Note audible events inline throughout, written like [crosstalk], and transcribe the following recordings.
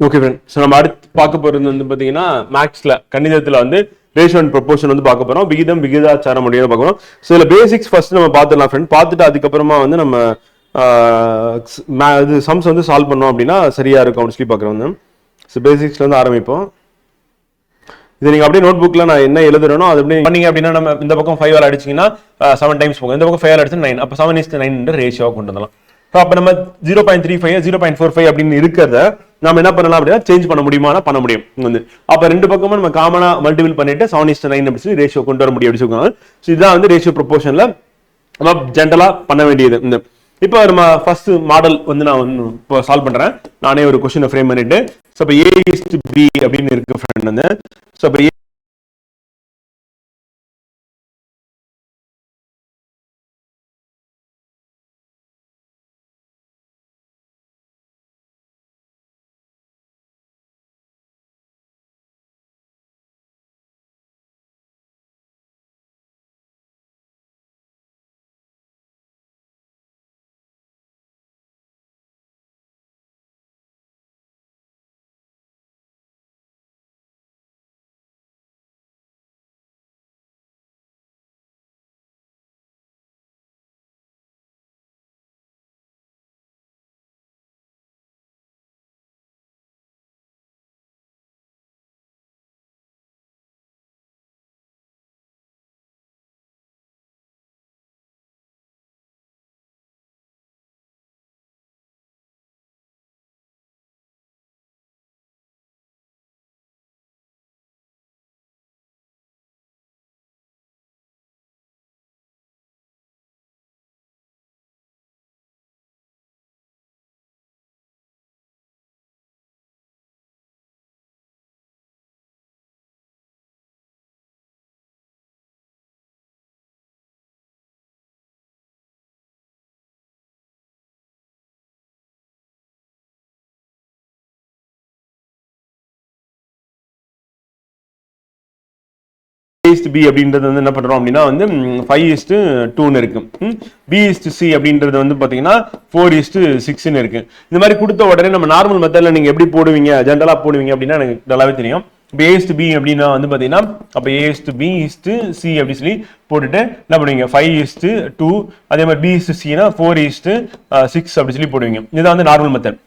Okay friend so நம்ம அடுத்து பார்க்க போகிறது வந்து பார்த்தீங்கன்னா மேக்ஸில் கணிதத்தில் வந்து ரேஷியோ அண்ட் ப்ரொபோஷன் வந்து பார்க்க போகிறோம் விகிதம் விகிதாச்சாரம் அப்படின்னு பார்க்க போகிறோம் ஸோ இதில் பேசிக்ஸ் ஃபர்ஸ்ட் நம்ம பார்த்துடலாம் ஃப்ரெண்ட் பார்த்துட்டு அதுக்கப்புறமா வந்து நம்ம இது சம்ஸ் வந்து சால்வ் பண்ணோம் அப்படின்னா சரியாக இருக்கும் அப்படின்னு சொல்லி பார்க்குறோம் வந்து ஸோ பேசிக்ஸ்ல வந்து ஆரம்பிப்போம். இது நீங்கள் அப்படியே நோட் புக்கில் நான் என்ன எழுதுறேனோ அது அப்படியே பண்ணீங்க அப்படின்னா நம்ம இந்த பக்கம் ஃபைவ் அடிச்சீங்கன்னா செவன் டைம்ஸ் போகும். இந்த பக்கம் ஃபைவ் அடிச்சு நைன் அப்போ செவன் இஸ்ட் நைன் ரேஷியோவாக கொண்டு வந்துடலாம். ஸோ அப்போ நம்ம zero point three five zero point four five அப்படின்னு இருக்கிறத நம்ம என்ன பண்ணலாம் அப்படின்னா சேஞ்ச் பண்ண முடியுமானா பண்ண முடியும். வந்து அப்போ ரெண்டு பக்கமும் நம்ம காமனாக மல்டிபிள் பண்ணிட்டு செவன் இஸ்ட் நைன் அப்படி சொல்லி ரேஷியோ கொண்டு வர முடியும் அப்படின்னு சொல்லுவாங்க ஸோ இதுதான் வந்து ரேஷியோ ப்ரொபோஷன்ல நம்ம ஜென்ரலா பண்ண வேண்டியது. இந்த இப்போ நம்ம ஃபர்ஸ்ட் மாடல் வந்து நான் வந்து இப்போ சால்வ் பண்றேன். நானே ஒரு கொஸ்டினை ஃப்ரேம் பண்ணிட்டு ஸோ இப்போ ஏ இஸ்ட் பி அப்படின்னு இருக்கு ஃப்ரெண்ட் வந்து. ஸோ இப்போ இஸ்ட் பி அப்படின்றது வந்து என்ன பண்றோம் அப்படின்னா வந்து ஃபைவ் இஸ்டு டூன்னு இருக்கு. பி இஸ்ட் சி அப்படின்றது வந்து பாத்தீங்கன்னா ஃபோர் இஸ்டு சிக்ஸ்னு இருக்கு. இந்த மாதிரி கொடுத்த உடனே நம்ம நார்மல் மெத்தட்ல நீங்க எப்படி போடுவீங்க ஜென்ரலா போடுவீங்க அப்படின்னா எனக்கு நல்லாவே தெரியும். இப்போ ஏ பி அப்படின்னா வந்து பார்த்தீங்கன்னா அப்போ ஏஸ்டு பி இஸ்டு சி அப்படின்னு சொல்லி போட்டுட்டு என்ன பண்ணுவீங்க? ஃபைவ் இஸ்டு டூ அதே மாதிரி பி இஸ்டு சினா ஃபோர் இஸ்டு சிக்ஸ் அப்படின்னு சொல்லி போடுவீங்க. இதுதான் வந்து நார்மல் மெத்தட்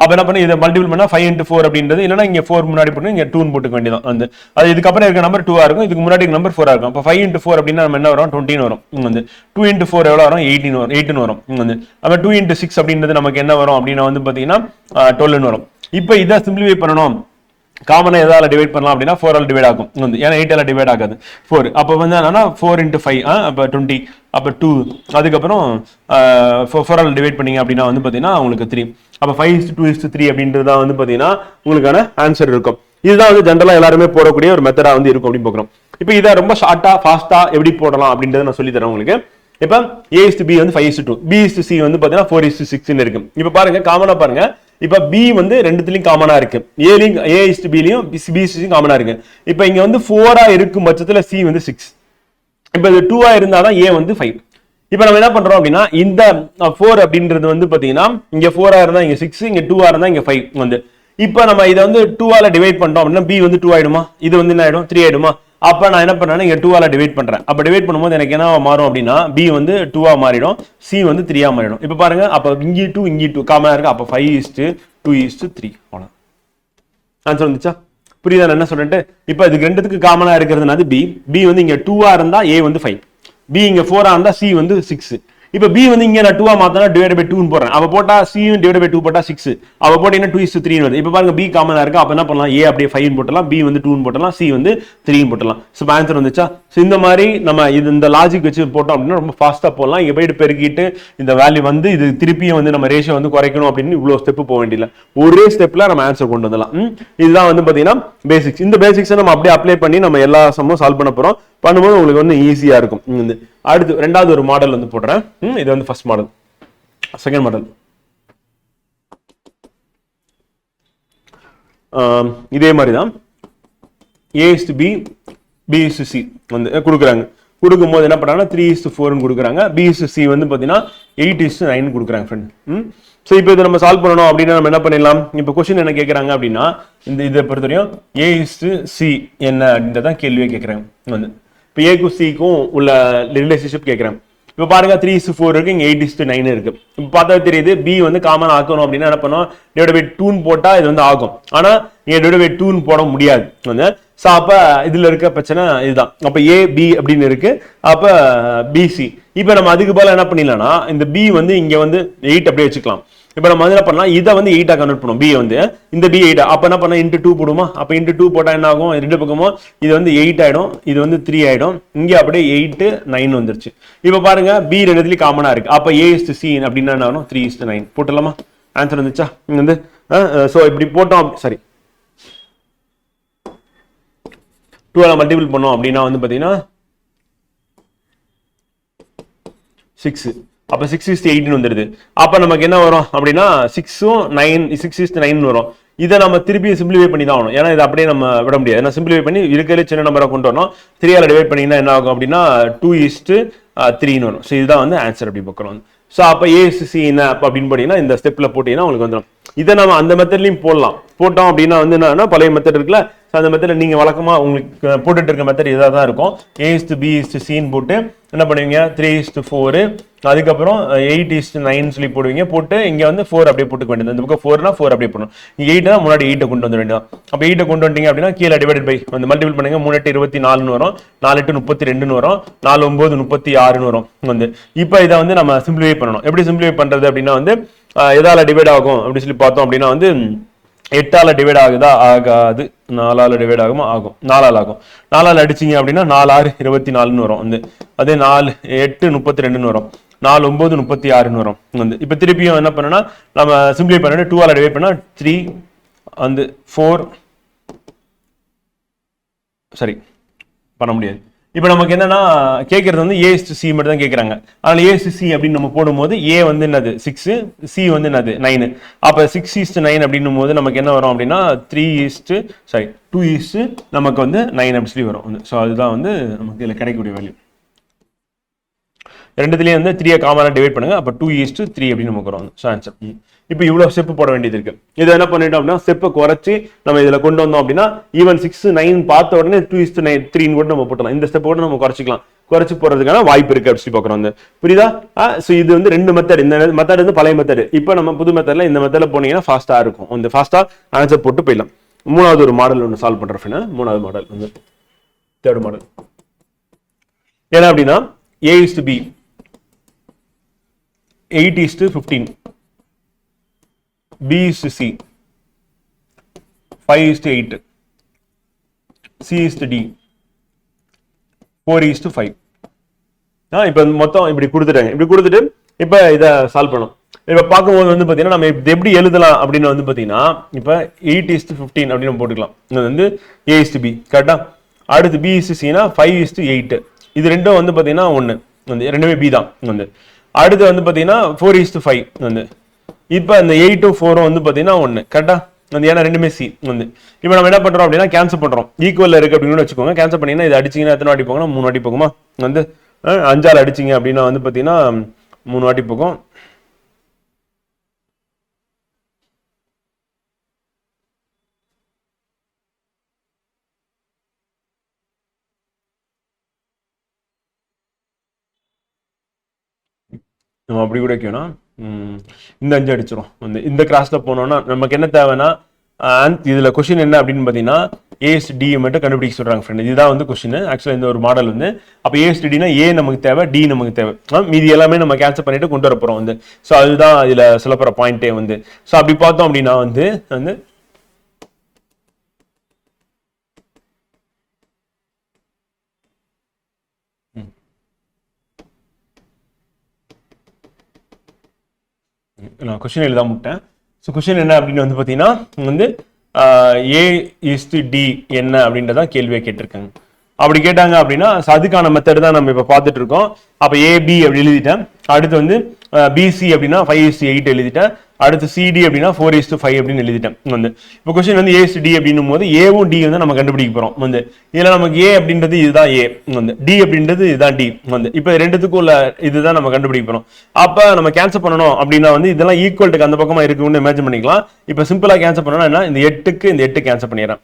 அப்போ என்ன பண்ணி இதை மல்டிபிள் பண்ணால் ஃபைவ் இன்ட்டு ஃபோர் அப்படின்றது இல்லைன்னா இங்கே ஃபோர் முன்னாடி போட்டு இங்கே டூன்னு போட்டுக்க வேண்டியதான் வந்து அது இதுக்கப்புறம் இருக்க நம்பர் டூவாக இருக்கும் இதுக்கு முன்னாடி நம்பர் ஃபோராக இருக்கும். அப்போ ஃபைவ் இன்ட்டு ஃபோர் அப்படின்னா நம்ம என்ன வரும்? டுவெண்ட்டின்னு வரும். வந்து டூ இன்ட்டு ஃபோர் எவ்வளோ வரும்? எயிட்டின் வரும். எயிட்டுன்னு வரும். வந்து அப்போ டூ இன்ட்டு சிக்ஸ் அப்படின்றது நமக்கு என்ன வரும்? அப்படின்னா வந்து பார்த்தீங்கன்னா டுவெல்னு வரும். இப்போ இதை சிம்பிளிஃபை பண்ணணும். காமனாக எதாவது டிவைட் பண்ணலாம் அப்படின்னா ஃபோர் ஆல் டிவைட் ஆகும். வந்து ஏன்னா எயிட் டிவைட் ஆகாது. ஃபோர் அப்போ வந்து என்னன்னா ஃபோர் இன்ட்டு ஃபைவ் அப்போ டுவெண்ட்டி அப்போ டூ அதுக்கப்புறம் ஃபோர் ஆல் டிவைட் பண்ணீங்க அப்படின்னா வந்து பார்த்தீங்கன்னா உங்களுக்கு த்ரீ அப்போ five is to two is to three அப்படின்றது தான் வந்து பார்த்தீங்கன்னா உங்களுக்கான ஆன்சர் இருக்கும். இதுதான் வந்து ஜென்ரலாக எல்லாருமே போடக்கூடிய ஒரு மெத்தடாக வந்து இருக்கும் அப்படின்னு பார்க்குறோம். இப்போ இதை ரொம்ப ஷார்ட்டாக ஃபாஸ்ட்டாக எப்படி போடலாம் அப்படின்றத நான் சொல்லி தரேன் உங்களுக்கு. இப்போ ஏ இஸ்ட் பி வந்து five is to B is to C வந்து பார்த்தீங்கன்னா ஃபோர் இஸ்ட் சிக்ஸ்னு இருக்கு. இப்போ பாருங்க காமனாக பாருங்க. இப்போ பி வந்து ரெண்டுத்துலையும் காமனா இருக்கு. ஏலையும் ஏ இஸ்ட் பிலையும் பி இஸ்டும் காமனாக இருக்கு. இப்போ இங்கே வந்து ஃபோராக இருக்கும் பட்சத்தில் சி வந்து சிக்ஸ் இப்போ இது டூவா இருந்தாதான் ஏ வந்து ஃபைவ் இப்போ நம்ம என்ன பண்றோம் அப்படின்னா இந்த ஃபோர் அப்படின்றது வந்து பார்த்தீங்கன்னா இங்கே ஃபோராக இருந்தால் இங்கே சிக்ஸ் இங்கே டூவாக இருந்தால் இங்கே ஃபைவ் வந்து. இப்போ நம்ம இதை வந்து டூவால டிவைட் பண்ணுறோம் அப்படின்னா பி வந்து டூ ஆயிடுமா? இது வந்து என்ன ஆயிடும்? த்ரீ ஆயிடுமா? அப்போ நான் என்ன பண்ணுறேன் இங்கே டூவால் டிவைட் பண்ணுறேன் அப்போ டிவைட் பண்ணும்போது எனக்கு என்ன மாறும் அப்படின்னா பி வந்து டூவாக மாறிடும் சி வந்து த்ரீயாக மாறிடும். இப்போ பாருங்கள் அப்போ இங்கே டூ இங்கே டூ காமனாக இருக்குது அப்போ five is to two is to three அவ்வளோ ஆன்சர் வந்துச்சா? புரியுதா நான் என்ன சொல்லிட்டு இப்போ இதுக்கு ரெண்டுத்துக்கு காமனாக இருக்கிறதுனால பி பி வந்து இங்கே டூவாக இருந்தால் ஏ வந்து ஃபைவ் பி இங்கே ஃபோராக இருந்தால் சி வந்து சிக்ஸு இப்போ பி வந்து இங்க நான் டூவா மாத்தனா டிவைட் பை டூன்னு போடுறேன். அவ போட்டா சியும் டிவைட் பை டூ போட்டா சிக்ஸ் அவ போட்டீங்கன்னா டூ இஸ் த்ரீ வருது. இப்போ பாருங்க பி காமனாக இருக்கு? அப்ப என்ன பண்ணலாம்? ஏ அப்படியே ஃபைவ் போட்டலாம் பி வந்து டூன்னு போட்டலாம் சி வந்து த்ரீன்னு போட்டலாம் ஸோ ஆன்சர் வந்துச்சா? ஸோ இந்த மாதிரி நம்ம இது இந்த லாஜிக் வச்சு போட்டோம் அப்படின்னா ரொம்ப ஃபாஸ்டா போடலாம். இங்க போயிட்டு பெருக்கிட்டு இந்த வேல்யூ வந்து இது திருப்பியும் வந்து நம்ம ரேஷியோ வந்து குறைக்கணும் அப்படின்னு இவ்வளவு ஸ்டெப் போக வேண்டியதில்லை. ஒரே ஸ்டெப்ல நம்ம ஆன்சர் கொண்டு வந்துடலாம். இதுதான் வந்து பாத்தீங்கன்னா பேசிக்ஸ் இந்த பேசிக்ஸை நம்ம அப்படியே அப்ளை பண்ணி நம்ம எல்லா சம்மும் சால்வ் பண்ண போறோம். பண்ணும்போது உங்களுக்கு வந்து ஈஸியாக இருக்கும். ம், இந்த அடுத்து ரெண்டாவது ஒரு மாடல் வந்து போடுறேன். ம், இது வந்து ஃபர்ஸ்ட் மாடல் செகண்ட் மாடல் இதே மாதிரி தான் A is B B is C வந்து கொடுக்குறாங்க. கொடுக்கும்போது என்ன பண்ணுறாங்கன்னா த்ரீ இஸ் ஃபோர்னு கொடுக்குறாங்க. பி இஸ் சி வந்து பார்த்தீங்கன்னா எயிட் இஸ் நைன் கொடுக்குறாங்க ஃப்ரெண்ட் ம் ஸோ இப்போ இதை நம்ம சால்வ் பண்ணணும் அப்படின்னா நம்ம என்ன பண்ணிடலாம்? இப்போ கொஸ்டின் என்ன கேட்குறாங்க அப்படின்னா இந்த இதை பொறுத்தவரையும் ஏ இஸ்டு சி என்ன அப்படின்றதான் கேள்வியே கேட்குறாங்க வந்து. இப்போ ஏக்கும் சிக்கும் உள்ள ரிலேஷன்ஷிப் கேட்குறேன் இப்போ பாருங்க த்ரீ இஸ் ஃபோர் இருக்கு இங்கே எயிட் இஸ் நைன் இருக்கு. இப்போ பார்த்தா தெரியுது பி வந்து காமன் ஆக்கணும் அப்படின்னா என்ன பண்ணோம்? டிவைட் பை டூன் போட்டால் இது வந்து ஆகும். ஆனால் நீங்கள் டிவைட் பை டூன் போட முடியாது. வந்து ஸோ அப்போ இதில் இருக்க பிரச்சனை இதுதான். அப்போ ஏ பி அப்படின்னு இருக்கு. அப்போ பிசி இப்போ நம்ம அதுக்கு பதிலாக என்ன பண்ணிடலாம்னா இந்த பி வந்து இங்கே வந்து எயிட் அப்படியே வச்சுக்கலாம். இப்போ நம்ம வந்து என்ன பண்ணலாம். இதை வந்து எயிட்டாக கன்வெர்ட் பண்ணுவோம். பி வந்து. இந்த பி எயிட்டா அப்போ என்ன பண்ணலாம்? இன்ட்டு டூ போடுமா அப்போ இன்ட்டு டூ போட்டால் என்ன ஆகும்? ரெண்டு பக்கமும் இது வந்து எயிட் ஆகிடும் இது வந்து த்ரீ ஆகிடும் இங்கே அப்படியே எயிட்டு நைன் வந்துருச்சு. இப்போ பாருங்கள் பி ரெண்டுத்துலேயும் காமனாக இருக்குது அப்போ ஏ இஸ்டு சி அப்படின்னா என்ன ஆகும் த்ரீ இஸ்டு நைன் போட்டலாமா ஆன்சர் வந்துச்சா? இங்கே வந்து ஸோ இப்படி போட்டோம் சாரி டூவில் மல்டிபிள் பண்ணோம் அப்படின்னா வந்து பார்த்தீங்கன்னா சிக்ஸு அப்போ சிக்ஸ் இஸ்ட் எயிட்னு வந்துடுது அப்போ நமக்கு என்ன வரும் அப்படின்னா சிக்ஸும் nine six is to nine வரும். இதை நம்ம திருப்பி சிம்பிளிஃபை பண்ணி தான் ஆகணும். ஏன்னா இதை அப்படியே நம்ம விட முடியாது. ஏன்னா சிம்பிளிஃபை பண்ணி இருக்கிற சின்ன நம்பரை கொண்டு வரணும். த்ரீயால் டிவைட் பண்ணிங்கன்னா என்ன ஆகும் அப்படின்னா டூ இஸ்ட்டு த்ரீன்னு வரும். ஸோ இதுதான் வந்து ஆன்சர் அப்படி பார்க்குறோம். ஸோ அப்போ ஏசிசி என்ன அப்படின்னு பார்த்தீங்கன்னா இந்த ஸ்டெப்பில் போட்டிங்கன்னா உங்களுக்கு வந்துடும் இதை நம்ம அந்த மெத்தட்லையும் போடலாம். போட்டோம் அப்படின்னா வந்து என்னன்னா பழைய மெத்தட் இருக்குல்ல ஸோ அந்த மெத்தடில் நீங்கள் வழக்கமாக உங்களுக்கு போட்டுட்டு இருக்க மெத்தட் இதாக தான் இருக்கும். A is to B is to சின்னு போட்டு என்ன பண்ணுவீங்க? த்ரீ இஸ்டு ஃபோரு அதுக்கப்புறம் எயிட் இஸ்டு நைன் சொல்லி போடுவீங்க. போட்டு இங்கே வந்து ஃபோர் அப்படியே போட்டுக்க வேண்டியது. இந்த பக்கம் ஃபோர்னா ஃபோர் அப்படியே போடணும். இங்கே தான் முன்னாடி எயிட்டை கொண்டு வந்து வேண்டியது அப்போ எயிட்டை கொண்டு வந்துட்டீங்க அப்படின்னா கீழே டிவைடட் பை அந்த மல்டிபிள் பண்ணுங்க. மூணு எட்டு இருபத்தி நாலுன்னு வரும். நாலு எட்டு முப்பத்தி ரெண்டுன்னு வரும். நாலு ஒம்பது முப்பத்தி ஆறுன்னு வரும். வந்து. இப்போ இதை வந்து நம்ம சிம்பிளிஃபை பண்ணணும். எப்படி சிம்பிளிஃபை பண்ணுறது அப்படின்னா வந்து எதால் டிவைட் ஆகும் அப்படின்னு சொல்லி பார்த்தோம் அப்படின்னா வந்து எட்டால் டிவைட் ஆகுதா? ஆகாது. நாலால் டிவைட் ஆகுமா? ஆகும். நாலால் ஆகும். நாலால் அடிச்சீங்க அப்படின்னா நாலு ஆறு இருபத்தி நாலுன்னு வரும். வந்து. அதே நாலு எட்டு முப்பத்தி ரெண்டுன்னு வரும். நாலு ஒன்பது முப்பத்தி ஆறுன்னு வரும். வந்து இப்போ திருப்பியும் என்ன பண்ணனா நம்ம சிம்பிளை பண்ணிட்டு டூவால் டிவைட் பண்ணால் த்ரீ வந்து ஃபோர் சரி பண்ண முடியாது. இப்போ நமக்கு என்னன்னா கேட்கறது வந்து ஏ சி மட்டும் தான் கேட்குறாங்க அதனால் ஏ சி அப்படின்னு நம்ம போடும்போது ஏ வந்து என்னது? சிக்ஸு சி வந்து என்னது? நைனு அப்போ சிக்ஸ் ஈஸ்ட் நைன் அப்படின்னும் போது நமக்கு என்ன வரும் அப்படின்னா three is to sorry two is to நமக்கு வந்து நைன் அப்படி சொல்லி வரும். ஸோ அதுதான் வந்து நமக்கு இதில் கிடைக்கக்கூடிய வேல்யூ ரெண்டுத்துலேயும் வந்து த்ரீயை காமனாக டிவைட் பண்ணுங்க. அப்போ டூ ஈஸ்ட் த்ரீ அப்படின்னு நமக்கு வரும் ஸோ ஆன்சர் இப்போ இவ்வளோ ஸ்டெப் போட வேண்டியது இருக்கு. இதை என்ன பண்ணிட்டோம் அப்படின்னா ஸ்டெப்பை குறைச்சி நம்ம இதில் கொண்டு வந்தோம் அப்படின்னா ஈவன் சிக்ஸ் நைன் பார்த்த உடனே டூ இஸ்ட் நைன் த்ரீன்னு கூட நம்ம போட்டலாம் இந்த ஸ்டெப் கூட நம்ம குறைச்சிக்கலாம். குறைச்சி போகிறதுக்கான வாய்ப்பு இருக்கு அப்படி சொல்லி பார்க்குறோம் வந்து. புரியுதா? ஸோ இது வந்து ரெண்டு மெத்தட் இந்த மெத்தட் வந்து பழைய மெத்தட் இப்போ நம்ம புது மெத்தடில் இந்த மெத்தடில் போனீங்கன்னா ஃபாஸ்ட்டாக இருக்கும். இந்த ஃபாஸ்ட்டாக ஆன்சர் போட்டு போயிடலாம். மூணாவது ஒரு மாடல் ஒன்று சால்வ் பண்ணுற ஃப்ரெண்ட் மூணாவது மாடல் வந்து தேர்ட் மாடல் ஏன்னா அப்படின்னா A is to B eight is to fifteen B C five is to eight C is to D four is to five ஆ இப்போ மொத்தம் இப்படி கொடுத்துட்டாங்க இப்படி கொடுத்துட்டு இப்போ இதை சால்வ் பண்ணும். இப்போ பார்க்கும்போது வந்து பார்த்தீங்கன்னா நம்ம இது எப்படி எழுதலாம் அப்படின்னு வந்து பார்த்தீங்கன்னா இப்போ எயிட் இஸ் ஃபிஃப்டீன் அப்படின்னு நம்ம போட்டுக்கலாம். இது வந்து ஏ இஸ்டு பி கரெக்டாக அடுத்து பி இஸ்டு சினா ஃபைவ் இஸ் டு எயிட் இது ரெண்டும் வந்து பார்த்தீங்கன்னா ஒன்று வந்து ரெண்டுமே பி தான். வந்து அடுத்து வந்து பார்த்தீங்கன்னா ஃபோர் இஸ் ஃபைவ் வந்து. இப்போ இந்த எயிட்டும் ஃபோரும் வந்து பார்த்தீங்கன்னா ஒன்று கரெக்டாக வந்து ஏன்னா ரெண்டுமே சி வந்து. இப்போ நம்ம என்ன பண்ணுறோம் அப்படின்னா கேன்சல் பண்ணுறோம் ஈக்குவலில் இருக்குது அப்படின்னு வச்சுக்கோங்க. கேன்சல் பண்ணீங்கன்னா இது அடிச்சிங்கன்னா எத்தனை வாட்டி போகணும் மூணு வாட்டி போகுமா? வந்து அஞ்சால் அடிச்சிங்க அப்படின்னா வந்து பார்த்தீங்கன்னா மூணு வாட்டி போகும். நம்ம அப்படி கூட வைக்கணும் இந்த அஞ்சு அடிச்சிடும் வந்து இந்த கிராஸில் போனோம்னா நமக்கு என்ன தேவைன்னா அண்ட் இதில் கொஷின் என்ன அப்படின்னு பார்த்தீங்கன்னா ஏஎஸ் டி மட்டும் கண்டுபிடிக்க சொல்கிறாங்க ஃப்ரெண்ட் இதுதான் வந்து கொஷின் ஆக்சுவலாக இந்த ஒரு மாடல் வந்து அப்போ ஏஎஸ் டினா ஏ நமக்கு தேவை டி நமக்கு தேவை. மீதி எல்லாமே நம்ம கேன்சல் பண்ணிட்டு கொண்டு வர போகிறோம் வந்து. ஸோ அதுதான் இதில் சொல்லப்படுற பாயிண்டே வந்து. ஸோ அப்படி பார்த்தோம் அப்படின்னா வந்து வந்து நான் கொஷின் எழுதாம விட்டேன். ஸோ கொஷின் என்ன அப்படின்னு வந்து பார்த்தீங்கன்னா வந்து ஏ இஸ்டு டி என்ன அப்படின்றதான் கேள்வியை கேட்டிருக்காங்க. அப்படி கேட்டாங்க அப்படின்னா அதுக்கான மெத்தட் தான் நம்ம இப்போ பார்த்துட்டு இருக்கோம். அப்போ ஏபி அப்படி எழுதிட்டேன். அடுத்து வந்து பிசி அப்படின்னா ஃபைவ் இஸ்ட் எயிட் எழுதிட்டேன். அடுத்து சிடி அப்படின்னா ஃபோர் இஸ்ட் ஃபைவ் அப்படின்னு எழுதிட்டேன். வந்து இப்போ கொஸ்டின் வந்து ஏஸ் டி அப்படின்னும் போது ஏவும் டி வந்து நம்ம கண்டுபிடிக்க போறோம். வந்து இதில் நமக்கு ஏ அப்படின்றது இதுதான் ஏ வந்து டி அப்படின்றது இதுதான் டி வந்து இப்போ ரெண்டுத்துக்கும் உள்ள இதுதான் நம்ம கண்டுபிடிக்க போறோம். அப்போ நம்ம கேன்சல் பண்ணணும் அப்படின்னா வந்து இதெல்லாம் ஈக்குவல்ட்டுக்கு அந்த பக்கமாக இருக்குன்னு இமேஜின் பண்ணிக்கலாம். இப்போ சிம்பிளாக கேன்சல் பண்ணணும் என்ன? இந்த எட்டுக்கு இந்த எட்டு கேன்சல் பண்ணிடுறேன்.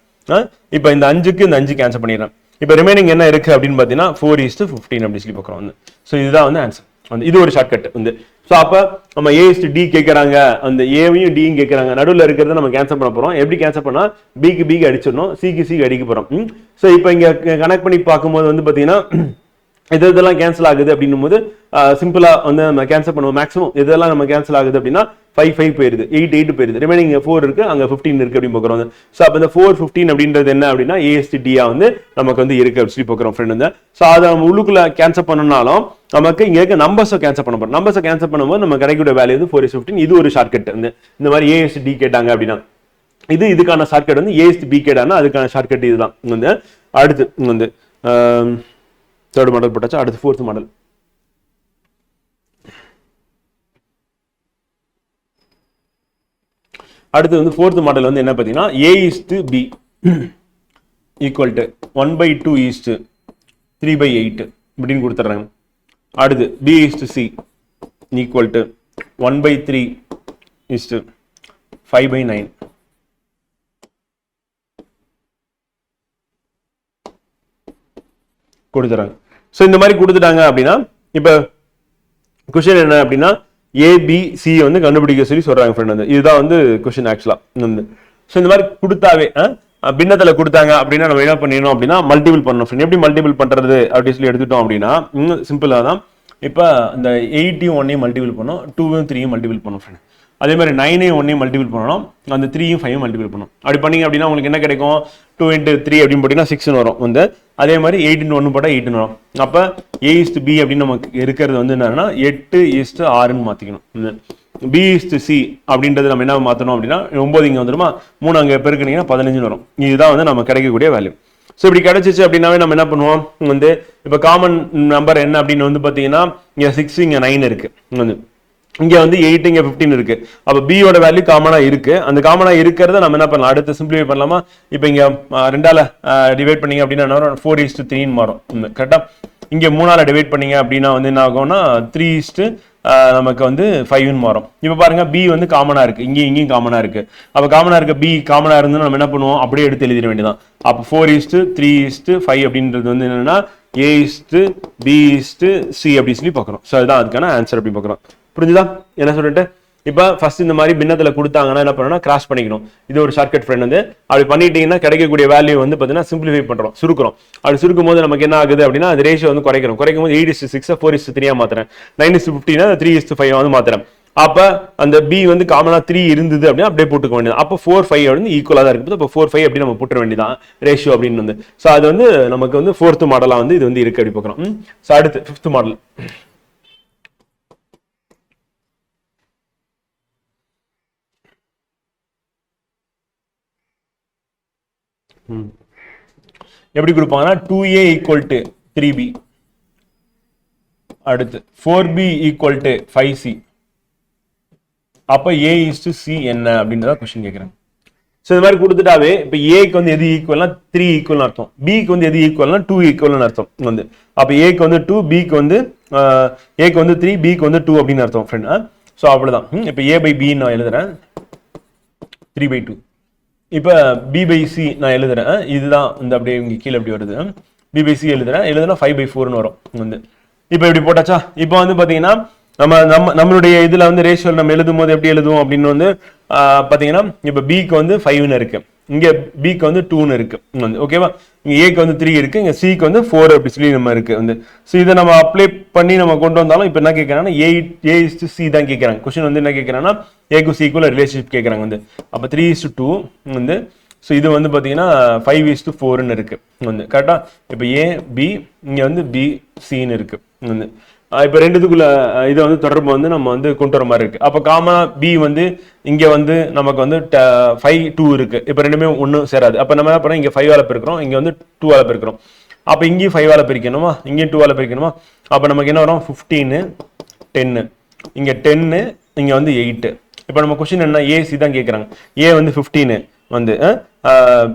இப்போ இந்த அஞ்சுக்கு இந்த அஞ்சு கேன்சல் பண்ணிடுறேன். இப்போ ரிமைனிங் என்ன இருக்கு அப்படின்னு பார்த்தீங்கன்னா ஃபோர் இஸ்டு ஃபிஃப்டீன் அப்படின்னு சொல்லி பார்க்குறோம். வந்து ஸோ இதுதான் வந்து ஆன்சர் வந்து இது ஒரு ஷார்ட்கட் வந்து. ஸோ அப்போ நம்ம ஏ டி கேட்குறாங்க அந்த ஏவையும் டியும் கேட்குறாங்க நடுவில் இருக்கிறத நம்ம கேன்சல் பண்ண போகிறோம் எப்படி கேன்சல் பண்ணால் பிக்கு பிக்கு அடிச்சிடணும். சிக்கு சிக்கு அடிக்க போகிறோம் ஸோ இப்போ இங்கே கனெக்ட் பண்ணி பார்க்கும்போது வந்து பார்த்தீங்கன்னா எது இதெல்லாம் கேன்சல் ஆகுது அப்படின்னும் போது சிம்பிளாக வந்து நம்ம கேன்சல் பண்ணுவோம். மேக்ஸிமம் இதெல்லாம் நம்ம கேன்சல் ஆகுது அப்படின்னா ஃபைவ் ஃபைவ் போயிருது. எயிட் எயிட் போயிருது. ரிமைனிங் ஃபோர் இருக்கு அங்க ஃபிஃப்டீன் இருக்கு அப்படின்னு பார்க்குறோம். ஸோ அப்போ இந்த ஃபோர் ஃபிஃப்டீன் அப்படின்றது என்ன அப்படின்னா ஏஎஸ்டிடியா வந்து நமக்கு வந்து இருக்கு அப்படின்னு சொல்லி பார்க்குறோம் ஃப்ரெண்ட் வந்து. ஸோ அதை நம்ம உள்ளுக்குள்ள கேன்சல் பண்ணனாலும் நமக்கு இங்க இருக்க நம்பர்ஸை கேன்சல் பண்ண போறோம். நம்பர்ஸை கேன்சல் பண்ணும்போது நம்ம கிடைக்கக்கூடிய வேல்யூ வந்து ஃபோர் ஃபிஃப்டின் இது ஒரு ஷார்ட்கட் வந்து இந்த மாதிரி ஏஎஸ்டி கேட்டாங்க அப்படின்னா. இது இதுக்கான ஷார்ட்கட் வந்து ஏஎஸ்டி பி கேட்டானா அதுக்கான ஷார்ட்கட் இதுதான். வந்து அடுத்து வந்து தேர்ட் மாடல் போட்டாச்சு? அடுத்து ஃபோர்த் மாடல் அடுத்து வந்து ஃபோர்த் மாடல் வந்து என்ன பார்த்தீங்கன்னா A is to B equal to one by two is to three by eight இப்படின்னு கொடுத்துட்றாங்க. அடுத்து B is to C equal to one by three is to five by nine கொடுத்துறாங்க so இந்த மாதிரி கொடுத்துட்டாங்க அப்படின்னா இப்போ கொஷின் என்ன அப்படின்னா ஏபிசி வந்து கண்டுபிடிக்க சொல்லி சொல்றாங்க ஃப்ரெண்ட் வந்து. இதுதான் வந்து கொஷின் ஆக்சுவலா வந்து ஸோ இந்த மாதிரி கொடுத்தாவே பின்னத்தில் கொடுத்தாங்க அப்படின்னா நம்ம என்ன பண்ணிடணும் அப்படின்னா மல்டிபிள் பண்ணணும் ஃப்ரெண்ட் எப்படி மல்டிபிள் பண்ணுறது அப்படின்னு சொல்லி எடுத்துட்டோம் அப்படின்னா இன்னும் சிம்பிளாக தான். இப்போ இந்த எயிட்டையும் ஒன்னையும் மல்டிபிள் பண்ணோம் டூவும் த்ரீயும் மல்டிபிள் பண்ணோம் ஃப்ரெண்ட் அதே மாதிரி நைனையும் ஒன்னையும் மல்டிபிள் பண்ணணும். அந்த த்ரீயும் ஃபைவும் மல்டிபிள் பண்ணணும். அப்படி பண்ணீங்க அப்படின்னா உங்களுக்கு என்ன கிடைக்கும்? டூ இன்ட்டு த்ரீ அப்படின்னு போட்டிங்கன்னா சிக்ஸ்னு வரும். வந்து அதே மாதிரி எயிட்டின் ஒன்று போட்டால் எயிட்டுன்னு வரும். அப்போ ஏ இஸ்டு பி அப்படின்னு நமக்கு இருக்கிறது வந்து என்னன்னா எட்டு இஸ்டு ஆறுன்னு மாற்றிக்கணும் பி இஸ்டு சி அப்படின்றது நம்ம என்ன மாற்றணும் அப்படின்னா ஒம்பது இங்கே வந்துருமா? மூணு அங்கே பெருக்கினீங்கன்னா பதினஞ்சுன்னு வரும். இதுதான் வந்து நம்ம கிடைக்கக்கூடிய வேல்யூ ஸோ இப்படி கிடைச்சிச்சு அப்படின்னாவே நம்ம என்ன பண்ணுவோம்? வந்து இப்போ காமன் நம்பர் என்ன அப்படின்னு வந்து பார்த்தீங்கன்னா இங்கே சிக்ஸ் இங்கே நைன் இருக்குது வந்து இங்கே வந்து எயிட் இங்கே ஃபிஃப்டின் இருக்கு. அப்போ பியோட வேல்யூ காமனாக இருக்கு. அந்த காமனாக இருக்கிறத நம்ம என்ன பண்ணலாம்? அடுத்து சிம்பிளிஃபை பண்ணலாமா? இப்போ இங்கே ரெண்டால டிவைட் பண்ணீங்க அப்படின்னா ஃபோர் இஸ்ட் த்ரீன்னு மாறும். கரெக்டாக இங்கே மூணால டிவைட் பண்ணீங்க அப்படின்னா வந்து என்ன ஆகும்னா த்ரீ ஈஸ்ட்டு நமக்கு வந்து ஃபைவ்னு மாறும். இப்போ பாருங்க பி வந்து காமனாக இருக்கு. இங்கேயும் இங்கேயும் காமனாக இருக்கு. அப்போ காமனாக இருக்க பி காமனாக இருந்து நம்ம என்ன பண்ணுவோம்? அப்படியே எடுத்து எழுதிட வேண்டியதான் அப்போ four is to three is to five அப்படின்றது வந்து என்னன்னா A is to B is to C அப்படின்னு சொல்லி பார்க்குறோம். ஸோ அதுதான் அதுக்கான ஆன்சர் அப்படி பார்க்குறோம். புரிஞ்சுதா? என்ன சொல்லிட்டு இப்போ ஃபர்ஸ்ட் இந்த மாதிரி பின்னத்தில் கொடுத்தாங்கன்னா என்ன பண்ணணும்னா கிராஸ் பண்ணிக்கணும். இது ஒரு ஷார்ட்கட் ஃப்ரெண்ட் வந்து. அப்படி பண்ணிட்டீங்கன்னா கிடைக்கக்கூடிய வேல்யூ வந்து பார்த்தீங்கன்னா சிம்பிளிஃபை பண்ணுறோம் சுருக்கிறோம். அப்படி சுருக்கும் போது நமக்கு என்ன ஆகுது அப்படின்னா அது ரேஷியோ வந்து குறைக்கிறோம். குறைக்கும் போது eight is to six four is to த்ரீயா மாத்திரேன் நைன் இஸ்ட் ஃபிஃப்டினா த்ரீ இஸ்ட் ஃபைவ் வந்து மாத்திரேன் அப்போ அந்த பி வந்து காமனாக த்ரீ இருந்தது அப்படின்னா அப்படியே போட்டுக்க வேண்டியது. அப்போ ஃபோர் ஃபைவ் வந்து ஈக்குவலாக தான் இருக்குது. அப்போ ஃபோர் ஃபைவ் அப்படி நம்ம போட்டுற வேண்டியதான் ரேஷியோ அப்படின்னு வந்து. ஸோ அது வந்து நமக்கு வந்து ஃபோர்த்து மாடலாக வந்து இது வந்து இருக்கு அப்படி பார்க்குறோம் ஸோ அடுத்து ஃபிஃப்த் மாடல் எப்படி கொடுப்பாங்கன்னா two A equal to three B அடுத்து four B equal to five C அப்போ ஏ இஸ் டு சி என்ன அப்படின்றத கொஸ்டின் கேட்குறேன் ஸோ இது மாதிரி கொடுத்துட்டாவே இப்போ ஏக்கு வந்து எது ஈக்குவல்னா த்ரீ ஈக்குவல்னு அர்த்தம். பிக்கு வந்து எது ஈக்குவல்னா டூ ஈக்குவல்னு அர்த்தம். வந்து அப்போ ஏக்கு வந்து டூ பிக்கு வந்து ஏக்கு வந்து த்ரீ பிக்கு வந்து டூ அப்படின்னு அர்த்தம் ஃப்ரெண்ட் ஸோ அப்படிதான் இப்போ ஏ பை பின்னு நான் எழுதுறேன். த்ரீ பை டூ இப்போ பி பை சி நான் எழுதுறேன். இதுதான் இந்த அப்படியே இங்கே கீழே அப்படி வருது. பி பை சி எழுதுறேன். எழுதுனா ஃபைவ் பை ஃபோர்னு வரும். வந்து. இப்போ இப்படி போட்டாச்சா? இப்போ வந்து பார்த்தீங்கன்னா நம்ம நம்ம நம்மளுடைய இதில் வந்து ரேஷியோ நம்ம எழுதும் போது எப்படி எழுதுவோம் அப்படின்னு வந்து பார்த்தீங்கன்னா இப்போ பிக்கு வந்து ஃபைவ்னு இருக்கு. இங்கே பிக்கு வந்து டூன்னு இருக்கு. வந்து. ஓகேவா இங்கே ஏக்கு வந்து த்ரீ இருக்குது இங்கே சிக்கு வந்து ஃபோர் அப்படி சொல்லி நம்ம இருக்குது வந்து ஸோ இதை நம்ம அப்ளை பண்ணி நம்ம கொண்டு வந்தாலும் இப்போ என்ன கேட்குறாங்கன்னா ஏ ஏ இஸ்டு சி தான் கேட்குறாங்க கொஸ்டின் வந்து என்ன கேட்குறாங்கன்னா ஏக்கு சிக்குள்ள ரிலேஷன்ஷிப் கேட்குறாங்க வந்து. அப்போ த்ரீ இஸ்டு டூ வந்து ஸோ இது வந்து பார்த்தீங்கன்னா ஃபைவ் இஸ்டு ஃபோர்னு இருக்குது வந்து கரெக்டாக இப்போ ஏ பி இங்கே வந்து பி சின்னு இருக்குது வந்து இப்போ ரெண்டுத்துக்குள்ள இதை வந்து தொடர்பு வந்து நம்ம வந்து கொண்டு வர மாதிரி இருக்குது அப்போ காமனா பி வந்து இங்கே வந்து நமக்கு வந்து ஃபைவ் டூ இருக்குது இப்போ ரெண்டுமே ஒன்றும் சேராது. அப்போ நம்ம என்ன பண்ணோம் இங்கே ஃபைவ் ஆல இங்கே வந்து டூ ஆல அப்போ இங்கேயும் ஃபைவ் பிரிக்கணுமா? இங்கேயும் டூ பிரிக்கணுமா? அப்போ நமக்கு என்ன வரும்? ஃபிஃப்டீனு டென்னு இங்கே டென்னு இங்கே வந்து எயிட்டு இப்போ நம்ம கொஸ்டின் என்ன ஏசி தான் கேட்குறாங்க ஏ வந்து ஃபிஃப்டீனு வந்து